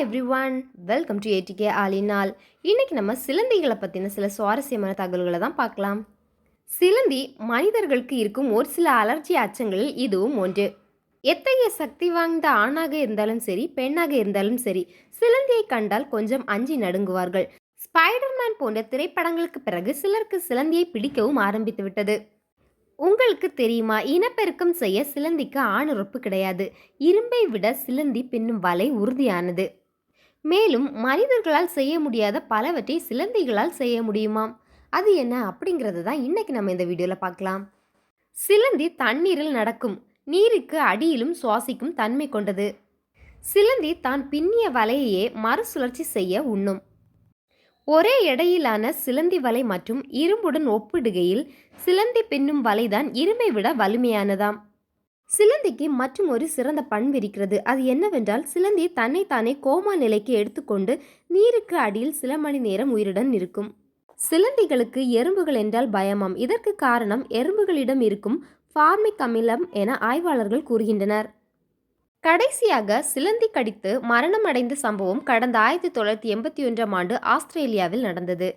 Every one welcome to ADK ஆலினால் இன்னைக்கு நம்ம சிலந்திகளை பற்றின சில சுவாரஸ்யமான தகவல்களை தான் பார்க்கலாம். சிலந்தி மனிதர்களுக்கு இருக்கும் ஒரு சில அலர்ஜி அச்சங்களில் இதுவும் ஒன்று. எத்தகைய சக்தி வாய்ந்த ஆணாக இருந்தாலும் சரி பெண்ணாக இருந்தாலும் சரி சிலந்தியை கண்டால் கொஞ்சம் அஞ்சி நடுங்குவார்கள். ஸ்பைடர்மேன் போன்ற திரைப்படங்களுக்கு பிறகு சிலருக்கு சிலந்தியை பிடிக்கவும் ஆரம்பித்து விட்டது. உங்களுக்கு தெரியுமா இனப்பெருக்கம் செய்ய சிலந்திக்கு ஆணுறுப்பு கிடையாது. இரும்பை விட சிலந்தி பின்னும் வலை உறுதியானது. மேலும் மனிதர்களால் செய்ய முடியாத பலவற்றை சிலந்திகளால் செய்ய முடியுமாம்? அது என்ன? அப்படிங்கிறது தான் இன்னைக்கு நம்ம இந்த வீடியோவில் பார்க்கலாம். சிலந்தி தண்ணீரில் நடக்கும். நீருக்கு அடியிலும் சுவாசிக்கும் தன்மை கொண்டது. சிலந்தி தான் பின்னிய வலையையே மறுசுழற்சி செய்ய உண்ணும். ஒரே எடையிலான சிலந்தி வலை மற்றும் இரும்புடன் ஒப்பிடுகையில் சிலந்தி பின்னும் வலைதான் இரும்பை விட வலிமையானதாம். சிலந்திக்கு மற்றும் ஒரு சிறந்த பண்பு இருக்கிறது. அது என்னவென்றால் சிலந்தி தன்னைத்தானே கோமா நிலைக்கு எடுத்துக்கொண்டு நீருக்கு அடியில் சில மணி நேரம் உயிருடன் இருக்கும் சிலந்திகளுக்கு எறும்புகள் என்றால் பயமாம். இதற்கு காரணம் எறும்புகளிடம் இருக்கும் ஃபார்மிக் அமிலம் என ஆய்வாளர்கள் கூறுகின்றனர். கடைசியாக சிலந்தி கடித்து மரணமடைந்த சம்பவம் கடந்த ஆயிரத்தி தொள்ளாயிரத்தி எண்பத்தி ஒன்றாம் ஆண்டு ஆஸ்திரேலியாவில் நடந்தது.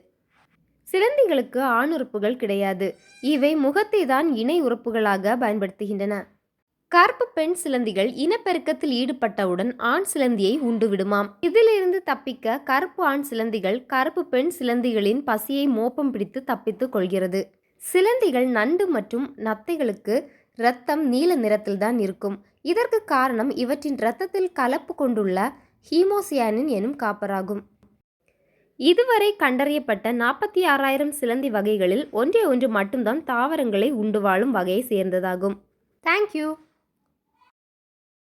சிலந்திகளுக்கு ஆணுறுப்புகள் கிடையாது. இவை முகத்தை தான் இணை உறுப்புகளாக பயன்படுத்துகின்றன. கருப்பு பெண் சிலந்திகள் இனப்பெருக்கத்தில் ஈடுபட்டவுடன் ஆண் சிலந்தியை உண்டுவிடுமாம். இதிலிருந்து தப்பிக்க கருப்பு ஆண் சிலந்திகள் கருப்பு பெண் சிலந்திகளின் பசியை மோப்பம் பிடித்து தப்பித்துக் கொள்கிறது. சிலந்திகள் நண்டு மற்றும் நத்தைகளுக்கு இரத்தம் நீல நிறத்தில்தான் இருக்கும். இதற்கு காரணம் இவற்றின் இரத்தத்தில் கலப்பு கொண்டுள்ள ஹீமோசியானின் எனும் காப்பராகும். இதுவரை கண்டறியப்பட்ட நாற்பத்தி ஆறாயிரம் சிலந்தி வகைகளில் ஒன்றே ஒன்று மட்டும்தான் தாவரங்களை உண்டு வாழும் வகையை சேர்ந்ததாகும். தேங்க்யூ